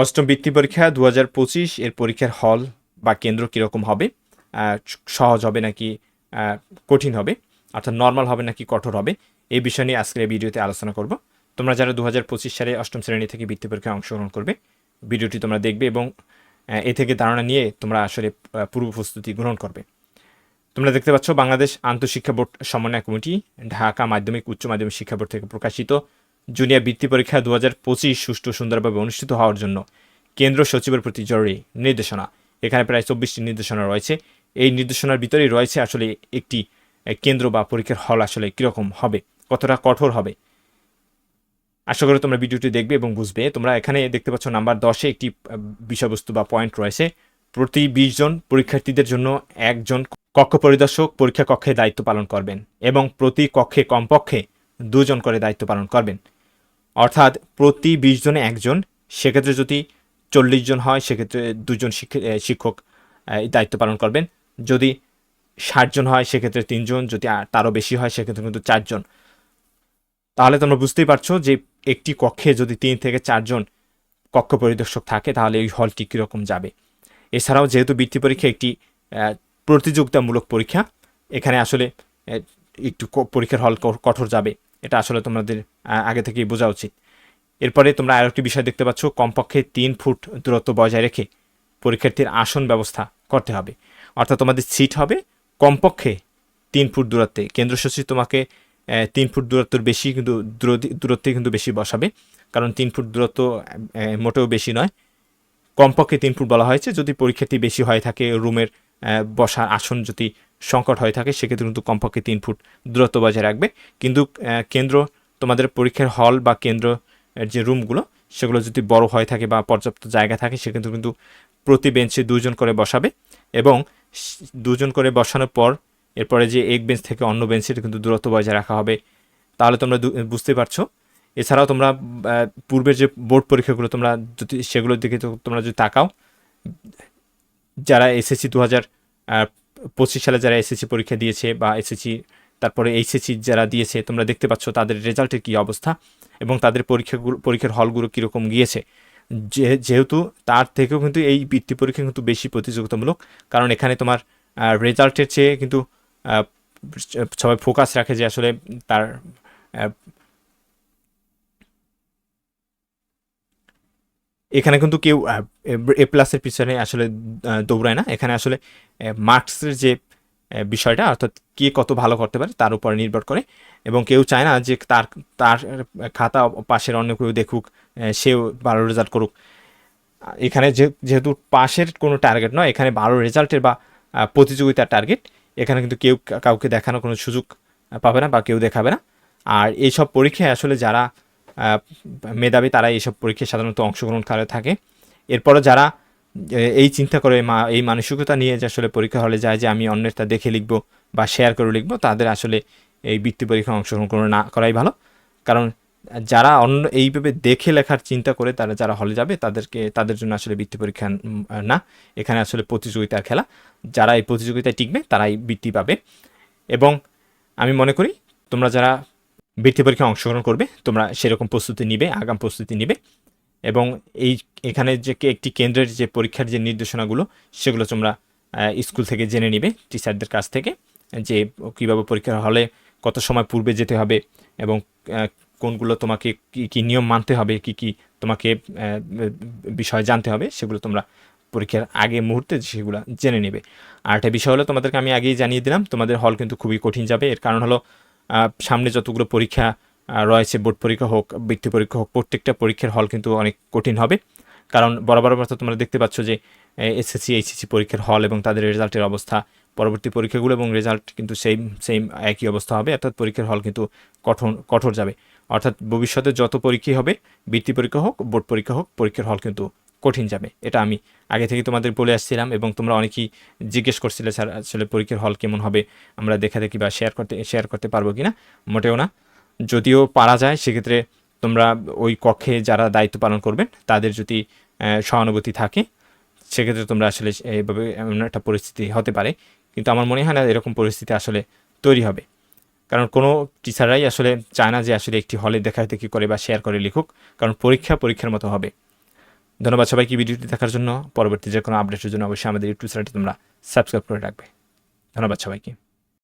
অষ্টম বৃত্তি পরীক্ষা দু পঁচিশ, এর পরীক্ষার হল বা কেন্দ্র কীরকম হবে? সহজ হবে নাকি কঠিন হবে? অর্থাৎ নর্মাল হবে নাকি কঠোর হবে? এই বিষয় নিয়ে আজকের এই ভিডিওতে আলোচনা করব। তোমরা যারা দু হাজার পঁচিশ সালে অষ্টম শ্রেণি থেকে বৃত্তি পরীক্ষায় অংশগ্রহণ করবে, ভিডিওটি তোমরা দেখবে এবং এ থেকে ধারণা নিয়ে তোমরা আসলে পূর্ব প্রস্তুতি গ্রহণ করবে। তোমরা দেখতে পাচ্ছ, বাংলাদেশ আন্তঃশিক্ষা বোর্ড সমন্বয় কমিটি ঢাকা মাধ্যমিক উচ্চ মাধ্যমিক শিক্ষা বোর্ড থেকে প্রকাশিত জুনিয়র বৃত্তি পরীক্ষা দু হাজার পঁচিশ সুষ্ঠু সুন্দরভাবে অনুষ্ঠিত হওয়ার জন্য কেন্দ্র সচিবের প্রতি জরুরি নির্দেশনা। এখানে প্রায় চব্বিশটি নির্দেশনা রয়েছে। এই নির্দেশনার ভিতরেই রয়েছে আসলে একটি কেন্দ্র বা পরীক্ষার হল আসলে কীরকম হবে, কতটা কঠোর হবে। আশা করি তোমরা ভিডিওটি দেখবে এবং বুঝবে। তোমরা এখানে দেখতে পাচ্ছ নাম্বার দশে একটি বিষয়বস্তু বা পয়েন্ট রয়েছে। প্রতি বিশ জন পরীক্ষার্থীদের জন্য একজন কক্ষ পরিদর্শক পরীক্ষা কক্ষে দায়িত্ব পালন করবেন এবং প্রতি কক্ষে কমপক্ষে দুজন করে দায়িত্ব পালন করবেন। অর্থাৎ প্রতি বিশ জনে একজন, সেক্ষেত্রে যদি চল্লিশ জন হয়, সেক্ষেত্রে দুজন শিক্ষক দায়িত্ব পালন করবেন। যদি ষাট জন হয়, সেক্ষেত্রে তিনজন যদি তারও বেশি হয়, সেক্ষেত্রে কিন্তু চারজন তাহলে তোমরা বুঝতেই পারছ যে একটি কক্ষে যদি তিন থেকে চারজন কক্ষ পরিদর্শক থাকে, তাহলে এই হলটি কীরকম যাবে। এছাড়াও যেহেতু বৃত্তি পরীক্ষা একটি প্রতিযোগিতামূলক পরীক্ষা, এখানে আসলে একটু পরীক্ষার হল কঠোর যাবে। এটা আসলে তোমাদের আগে থেকেই বোঝা উচিত। এরপরে তোমরা আরেকটি বিষয় দেখতে পাচ্ছ, কমপক্ষে তিন ফুট দূরত্ব বজায় রেখে পরীক্ষার্থীর আসন ব্যবস্থা করতে হবে। অর্থাৎ তোমাদের সিট হবে কমপক্ষে তিন ফুট দূরত্বে। কেন্দ্র সচিব তোমাকে তিন ফুট দূরত্বর বেশি কিন্তু দূরত্বে কিন্তু বেশি বসাবে। কারণ তিন ফুট দূরত্ব মোটেও বেশি নয়। কমপক্ষে তিন ফুট বলা হয়েছে। যদি পরীক্ষার্থী বেশি হয়ে থাকে, রুমের বসার আসন যদি সংকট হয়ে থাকে, সেক্ষেত্রে কিন্তু কমপক্ষে তিন ফুট দূরত্ব বজায় রাখবে। কিন্তু কেন্দ্র, তোমাদের পরীক্ষার হল বা কেন্দ্র যে রুমগুলো, সেগুলো যদি বড় হয়ে থাকে বা পর্যাপ্ত জায়গা থাকে, সেক্ষেত্রে কিন্তু প্রতি বেঞ্চে দুজন করে বসাবে। এবং দুজন করে বসানোর পর, এরপরে যে এক বেঞ্চ থেকে অন্য বেঞ্চের কিন্তু দূরত্ব বজায় রাখা হবে। তাহলে তোমরা বুঝতে পারছ। এছাড়াও তোমরা পূর্বের যে বোর্ড পরীক্ষাগুলো, তোমরা যদি, সেগুলোর দিকে তোমরা যদি তাকাও, যারা এসএসসি দু হাজার পঁচিশ সালে যারা এসএসসি পরীক্ষা দিয়েছে বা এসএসসি তারপরে এইচএসসি যারা দিয়েছে, তোমরা দেখতে পাচ্ছ তাদের রেজাল্টের কী অবস্থা এবং তাদের পরীক্ষাগুলো, পরীক্ষার হলগুলো কীরকম গিয়েছে। যেহেতু তার থেকেও কিন্তু এই বৃত্তি পরীক্ষা কিন্তু বেশি প্রতিযোগিতামূলক, কারণ এখানে তোমার রেজাল্টের চেয়ে কিন্তু সবাই ফোকাস রাখে যে আসলে তার এখানে কিন্তু কেউ এ প্লাসের পিছনে আসলে দৌড়ায় না। এখানে আসলে মার্কসের যে বিষয়টা, অর্থাৎ কে কত ভালো করতে পারে, তার উপর নির্ভর করে। এবং কেউ চায় না যে তার তার খাতা পাশের অন্য কেউ দেখুক সেও ভালো রেজাল্ট করুক। এখানে যেহেতু পাশের কোনো টার্গেট নয়, এখানে ভালো রেজাল্টের বা প্রতিযোগিতার টার্গেট এখানে কিন্তু কেউ কাউকে দেখানোর কোনো সুযোগ পাবে না বা কেউ দেখাবে না। আর এইসব পরীক্ষায় আসলে যারা মেধাবী তারা এইসব পরীক্ষায় সাধারণত অংশগ্রহণ করে থাকে। এরপরও যারা এই চিন্তা করে মা, এই মানসিকতা নিয়ে যে আসলে পরীক্ষা হলে যায় যে আমি অন্যেরটা দেখে লিখব বা শেয়ার করে লিখব, তাদের আসলে এই বৃত্তি পরীক্ষায় অংশগ্রহণ করে না করাই ভালো। কারণ যারা অন্য, এইভাবে দেখে লেখার চিন্তা করে তারা যারা হলে যাবে তাদেরকে, তাদের জন্য আসলে বৃত্তি পরীক্ষা না। এখানে আসলে প্রতিযোগিতার খেলা। যারা এই প্রতিযোগিতায় টিকবে তারাই বৃত্তি পাবে। এবং আমি মনে করি তোমরা যারা বৃত্তি পরীক্ষায় অংশগ্রহণ করবে, তোমরা সেরকম প্রস্তুতি নিবে, আগাম প্রস্তুতি নিবে। এবং এই, এখানে যে একটি কেন্দ্রের যে পরীক্ষার যে নির্দেশনাগুলো, সেগুলো তোমরা স্কুল থেকে জেনে নিবে, টিচারদের কাছ থেকে, যে কীভাবে পরীক্ষার হলে কত সময় পূর্বে যেতে হবে এবং কোনগুলো তোমাকে কী কী নিয়ম মানতে হবে, কি কি তোমাকে বিষয় জানতে হবে, সেগুলো তোমরা পরীক্ষার আগে মুহূর্তে সেগুলো জেনে নেবে। আর একটা বিষয় হলো, তোমাদেরকে আমি আগেই জানিয়ে দিলাম, তোমাদের হল কিন্তু খুবই কঠিন যাবে। এর কারণ হলো সামনে যতগুলো পরীক্ষা রয়েছে, বোর্ড পরীক্ষা হোক, বৃত্তি পরীক্ষা হোক, প্রত্যেকটা পরীক্ষার হল কিন্তু অনেক কঠিন হবে। কারণ বরাবর অবস্থা তোমরা দেখতে পাচ্ছ যে এসএসসি এইচএসসি পরীক্ষার হল এবং তাদের রেজাল্টের অবস্থা, পরবর্তী পরীক্ষাগুলো এবং রেজাল্ট কিন্তু সেম সেম একই অবস্থা হবে, অর্থাৎ পরীক্ষার হল কিন্তু কঠোর কঠোর যাবে। অর্থাৎ ভবিষ্যতে যত পরীক্ষাই হবে, বৃত্তি পরীক্ষা হোক, বোর্ড পরীক্ষা হোক, পরীক্ষার হল কিন্তু কঠিন যাবে, এটা আমি আগে থেকে তোমাদের বলে আসছিলাম এবং তোমরা অনেকেই জিজ্ঞেস করছিলে, স্যার, আসলে পরীক্ষার হল কেমন হবে? আমরা দেখা দেখি বা শেয়ার করতে শেয়ার করতে পারব কি না মোটেও না। যদিও পারা যায়, সেক্ষেত্রে তোমরা ওই কক্ষে যারা দায়িত্ব পালন করবেন, তাদের যদি সহানুভূতি থাকে, সেক্ষেত্রে তোমরা আসলে এইভাবে এমন একটা পরিস্থিতি হতে পারে। কিন্তু আমার মনে হয় না এরকম পরিস্থিতি আসলে তৈরি হবে। কারণ কোনো টিচাররাই আসলে চায় না যে আসলে একটি হলে দেখাতে কি করে বা শেয়ার করে লিখুক, কারণ পরীক্ষা পরীক্ষার মতো হবে। ধন্যবাদ সবাইকে ভিডিওটি দেখার জন্য। পরবর্তী যে কোনো আপডেটের জন্য অবশ্যই আমাদের ইউটিউব চ্যানেলটি তোমরা সাবস্ক্রাইব করে রাখবে। ধন্যবাদ সবাইকে।